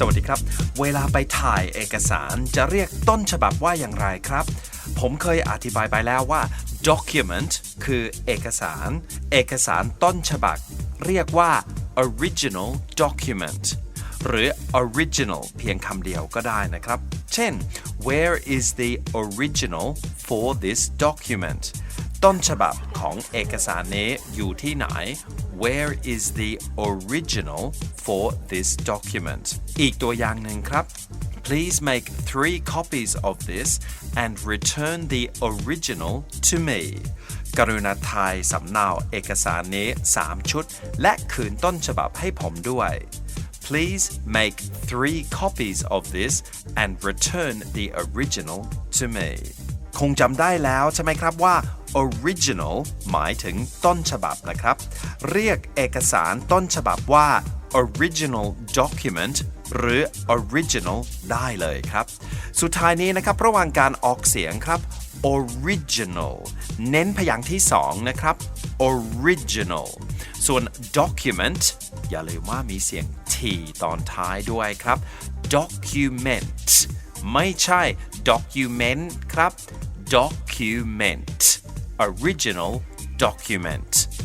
สวัสดีครับ เวลาไปถ่ายเอกสารจะเรียกต้นฉบับว่าอย่างไรครับ ผมเคยอธิบายไปแล้วว่า document คือเอกสาร เอกสารต้นฉบับ เรียกว่า original document หรือ original เพียงคำเดียวก็ได้นะครับ เช่น where is the original for this document ต้นฉบับของเอกสารนี้อยู่ที่ไหน Where is the original for this document อีกตัวอย่างหนึ่งครับ Please make three copies of this and return the original to me กรุณาถ่ายสำเนาเอกสารนี้ 3 ชุด และคืนต้นฉบับให้ผมด้วย Please make three copies of this and return the original to me คงจำได้แล้วใช่ไหมครับว่า original หมายถึงต้นฉบับนะครับ เรียกเอกสารต้นฉบับว่า original document หรือ original ได้เลยครับ สุดท้ายนี้นะครับระหว่างการออกเสียงครับ original เน้นพยางค์ที่ 2 นะครับ original ส่วน document อย่าลืมว่ามีเสียง t ตอนท้ายด้วยครับ document ไม่ใช่ document ครับ document. Original document